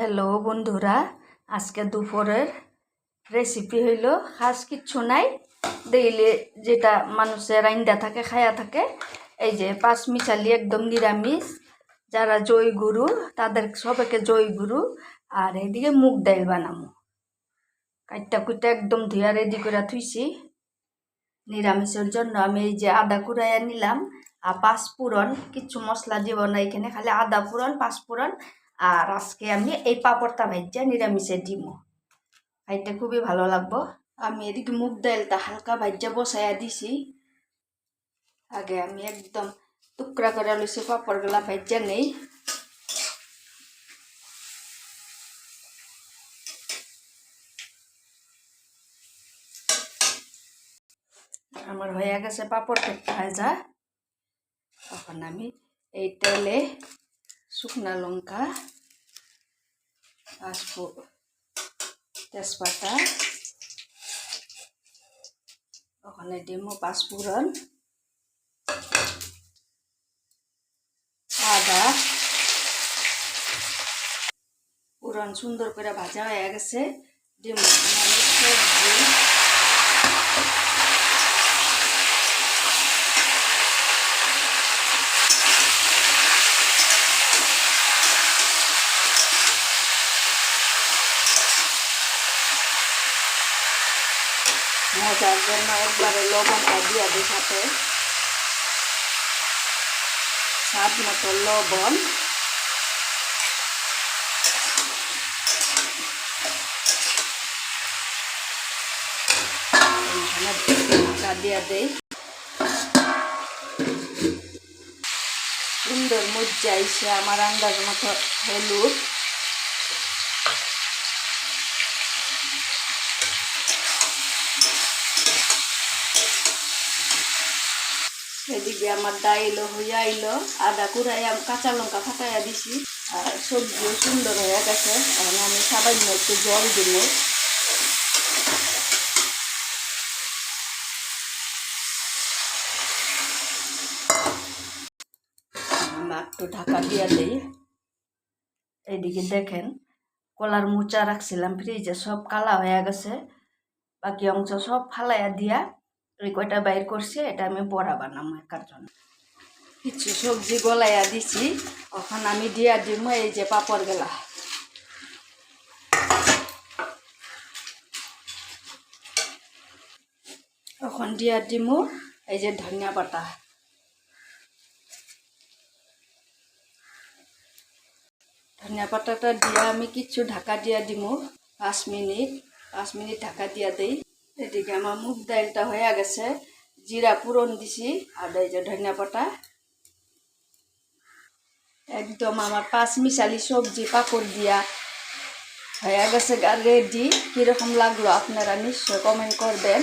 Hello বন্ধুরা, আজকে দুপুরের রেসিপি হইল খাস কিচ্ছু নাই। ডেইলি যেটা মানুষের আইন্দা থাকে, খায়া থাকে, এই যে পাঁচ মিশালি একদম নিরামিষ। যারা জয় গুরু, তাদের সবাইকে জয় গুরু, আর এদিকে মুগ ডাইল বানামু। কাইটা কুইটা একদম ধুয়া রেডি করে থুইছি। নিরামিষের জন্য আমি এই যে আদা কুড়াইয়া নিলাম। আর পাঁচ পাঁচফোড়ন কিছু মশলা দিব না এখানে, খালি আদা ফোড়ন পাঁচফোড়ন আর আজকে আমি এই পাপড়টা ভাজ্যা নিরামিষে দিব খাইতে খুবই ভালো লাগবো। আমি এদিকে মুগ ডালটা হালকা ভাজ্যা বসাইয়া দিছি। আগে আমি একদম টুকরা করে লইছি, পাপড়গুলা ভাজ্যা নেই। আমার হয়ে গেছে পাপড় ভাজা। তখন আমি এই তেলে শুকনা লঙ্কা পাঁচফোড় তেজপাতা। ওখানে ডিমো পাঁচফোড়ন আদা। পুরন সুন্দর করে ভাজা হয়ে গেছে। ডিম সবজি মজার জন্য একবারে লবণটা দিয়ে দিই সাথে। স্বাদ মতো লবণ। দিয়ে দেই সুন্দর মজ্জা এসে আমার আন্দাজ মতো হলুদ। এদিকে আমার ডাইলও হইয়া আইলো আদা কুড়াইয়া কাঁচা লঙ্কা ফাটাইয়া দিছি। আর সবজিও সুন্দর হয়ে গেছে। এখন আমি সামান্য একটু জল দিব। একটু ঢাকা দিয়ে দিই। এইদিকে দেখেন, কলার মোচা রাখছিলাম, ফ্রিজে সব কালা হয়ে গেছে। বাকি অংশ সব ফালাইয়া দিয়া ওই কয়টা বাইর করছি, এটা আমি বড়া বানাবো একার জন্য। কিছু সবজি গলাইয়া দিছি, এখন আমি দিয়া দিব এই যে পাপড় গেলা। এখন দিয়া দিমু এই যে ধনিয়া পাতা। ধনিয়া পাতাটা দিয়া আমি কিছু ঢাকা দিয়া দিমু, পাঁচ মিনিট পাঁচ মিনিট ঢাকা দিয়া দেই। এদিকে আমার মুগ ডালটা হয়ে গেছে, জিরা পুরন দিছি, আর এই যে ধনিয়া পাতা। একদম আমার পাঁচ মিশালি সবজি পাকড় দিয়া হয়ে গেছে রেডি কীরকম লাগল আপনারা নিশ্চয় কমেন্ট করবেন।